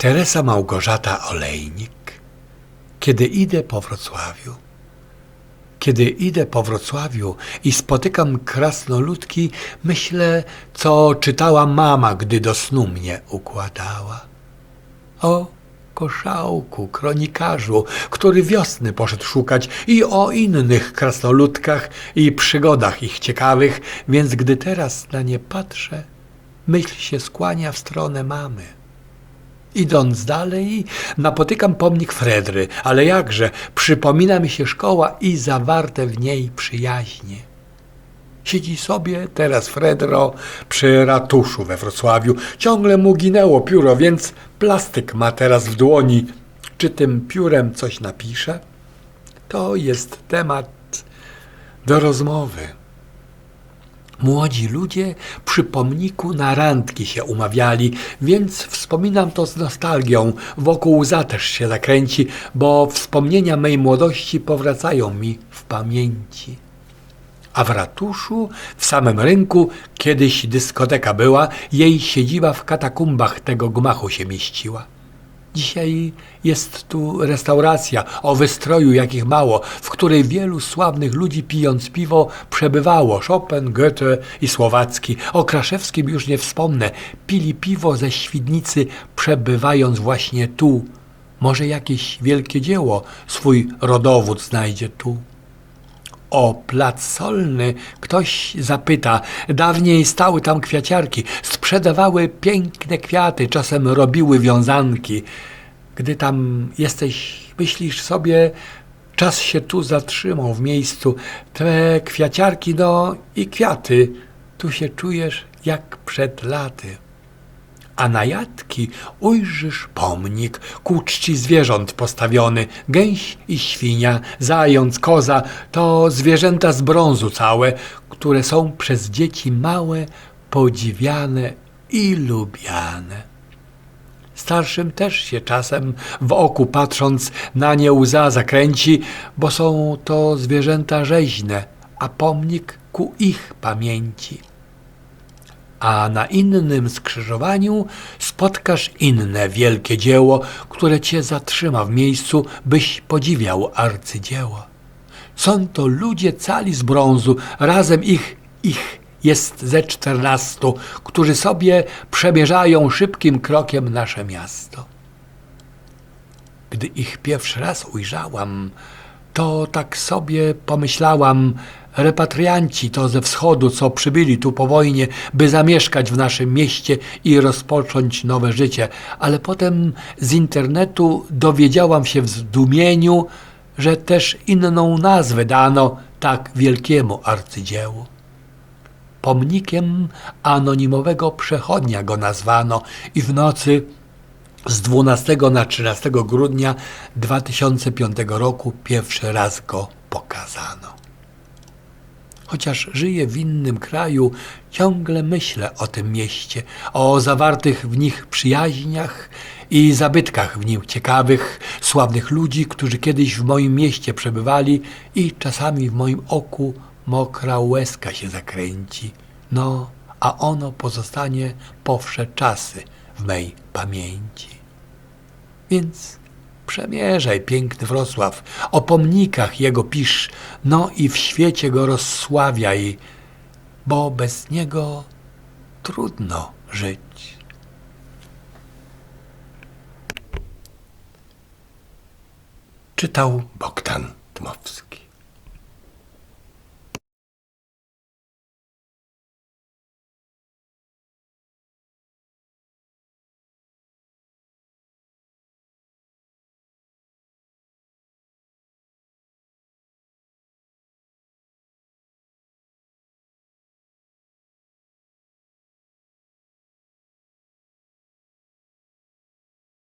Teresa Małgorzata Olejnik. Kiedy idę po Wrocławiu, kiedy idę po Wrocławiu i spotykam krasnoludki, myślę, co czytała mama, gdy do snu mnie układała. O koszałku, kronikarzu, który wiosny poszedł szukać i o innych krasnoludkach i przygodach ich ciekawych, więc gdy teraz na nie patrzę, myśl się skłania w stronę mamy. Idąc dalej, napotykam pomnik Fredry, ale jakże, przypomina mi się szkoła i zawarte w niej przyjaźnie. Siedzi sobie teraz Fredro przy ratuszu we Wrocławiu. Ciągle mu ginęło pióro, więc plastyk ma teraz w dłoni. Czy tym piórem coś napisze? To jest temat do rozmowy. Młodzi ludzie przy pomniku na randki się umawiali, więc wspominam to z nostalgią. Wokół łza też się zakręci, bo wspomnienia mej młodości powracają mi w pamięci. A w ratuszu, w samym rynku, kiedyś dyskoteka była, jej siedziba w katakumbach tego gmachu się mieściła. Dzisiaj jest tu restauracja o wystroju jakich mało, w której wielu sławnych ludzi pijąc piwo przebywało. Chopin, Goethe i Słowacki. O Kraszewskim już nie wspomnę. Pili piwo ze Świdnicy przebywając właśnie tu. Może jakieś wielkie dzieło swój rodowód znajdzie tu. O plac solny ktoś zapyta. Dawniej stały tam kwiaciarki, sprzedawały piękne kwiaty, czasem robiły wiązanki. Gdy tam jesteś, myślisz sobie, czas się tu zatrzymał w miejscu. Te kwiaciarki, no i kwiaty, tu się czujesz jak przed laty a na jatki ujrzysz pomnik ku czci zwierząt postawiony. Gęś i świnia, zając, koza to zwierzęta z brązu całe, które są przez dzieci małe podziwiane i lubiane. Starszym też się czasem w oku patrząc na nie łza zakręci, bo są to zwierzęta rzeźne, a pomnik ku ich pamięci a na innym skrzyżowaniu spotkasz inne wielkie dzieło, które cię zatrzyma w miejscu, byś podziwiał arcydzieło. Są to ludzie cali z brązu, razem ich, ich jest ze czternastu, którzy sobie przemierzają szybkim krokiem nasze miasto. Gdy ich pierwszy raz ujrzałam, to tak sobie pomyślałam, repatrianci to ze wschodu, co przybyli tu po wojnie, by zamieszkać w naszym mieście i rozpocząć nowe życie. Ale potem z internetu dowiedziałam się w zdumieniu, że też inną nazwę dano tak wielkiemu arcydziełu. Pomnikiem anonimowego przechodnia go nazwano i w nocy z 12 na 13 grudnia 2005 roku pierwszy raz go pokazano. Chociaż żyję w innym kraju, ciągle myślę o tym mieście, o zawartych w nich przyjaźniach i zabytkach w nim ciekawych, sławnych ludzi, którzy kiedyś w moim mieście przebywali i czasami w moim oku mokra łezka się zakręci. No, a ono pozostanie po wsze czasy w mej pamięci. Więc przemierzaj piękny Wrocław, o pomnikach jego pisz, no i w świecie go rozsławiaj, bo bez niego trudno żyć. Czytał Bogdan Dmowski.